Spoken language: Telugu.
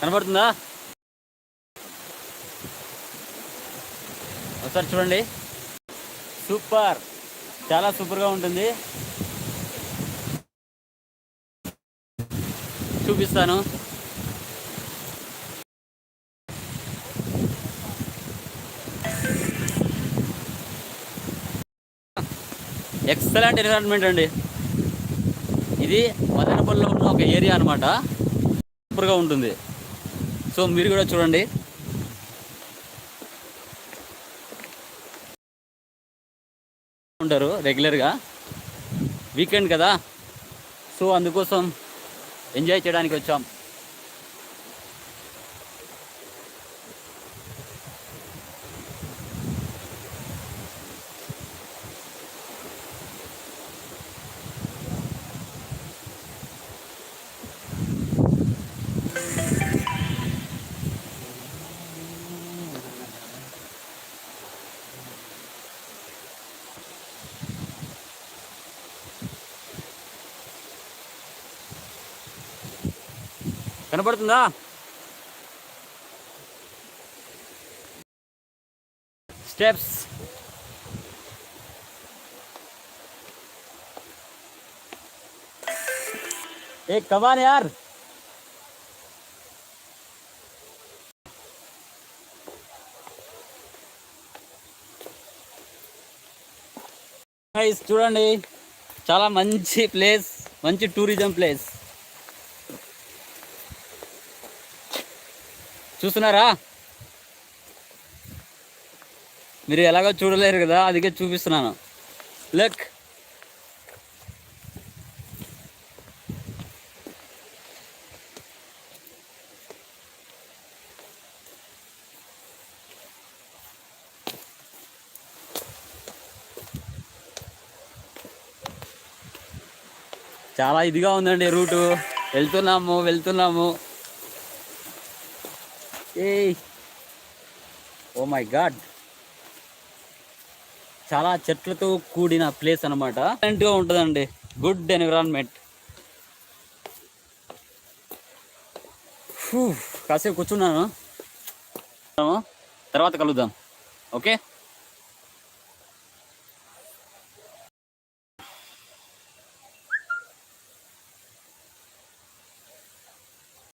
కనబడుతుందా ఒకసారి చూడండి. సూపర్. చాలా సూపర్గా ఉంటుంది. చూపిస్తాను. ఎక్సలెంట్ ఎన్విరాన్మెంట్ అండి. ఇది మదనపల్లిలో ఉన్న ఒక ఏరియా అనమాట సూపర్గా ఉంటుంది. సో మీరు కూడా చూడండి. ఉంటారు రెగ్యులర్గా. వీకెండ్ కదా. సో అందుకోసం ఎంజాయ్ చేయడానికి వచ్చాం. కనపడుతుందా? స్టెప్స్. ఏ కమాన్ యార్ చూడండి చాలా మంచి ప్లేస్ మంచి టూరిజం ప్లేస్ చూస్తున్నారా? మీరు ఎలాగో చూడలేరు కదా అందుకే చూపిస్తున్నాను. లక్ చాలా ఇదిగా ఉందండి రూటు. వెళ్తున్నాము వెళ్తున్నాము. ఏయ్. ఓ మై గాడ్ చాలా చెట్లతో కూడిన ప్లేస్ అనమాట గా ఉంటుందండి. గుడ్ ఎన్విరాన్మెంట్ కాసేపు కూర్చున్నాను. తర్వాత కలుద్దాం. ఓకే